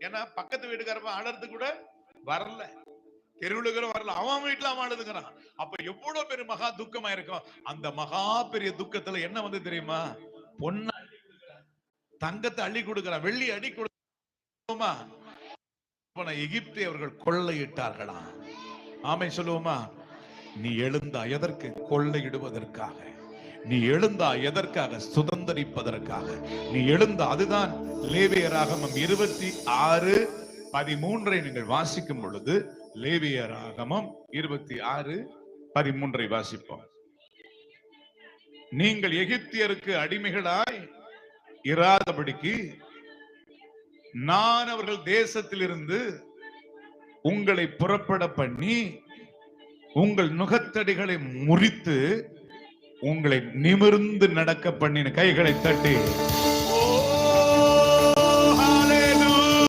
ஏன்னா பக்கத்து வீட்டுக்காரப்ப ஆடுறது கூட வரல. தெருவுல கூட வரல. அவன் வீட்டுல அவன் அழுதுங்கிறான் அப்ப எவ்வளவு பெரிய மகா துக்கமா இருக்கும் அந்த மகா பெரிய துக்கத்துல என்ன வந்து தெரியுமா? பொண்ண தங்கத்தை அள்ளி கொடுக்கிறான் வெள்ளி அடி கொடுமா எகிப்தை அவர்கள் கொள்ளையிட்டார்களாம். ஆமை சொல்லுவோமா? நீ எழுந்தா எதற்கு? கொள்ளையிடுவதற்காக. நீ எழுந்தா எதற்காக சுதந்தரிப்பதற்காக? நீ எழுந்தா அதுதான் லேவியராகமம் இருபத்தி ஆறு பதிமூன்றை நீங்கள் வாசிக்கும் பொழுது லேவியராகமம் இருபத்தி ஆறு பதிமூன்றை வாசிப்போம். நீங்கள் எகிப்தியருக்கு அடிமைகளாய் இராதபடிக்கு நான் அவர்கள் தேசத்திலிருந்து உங்களை புறப்பட பண்ணி உங்கள் நுகத்தடிகளை முறித்து உங்களை நிமிர்ந்து நடக்க பண்ணின கைகளை தட்டி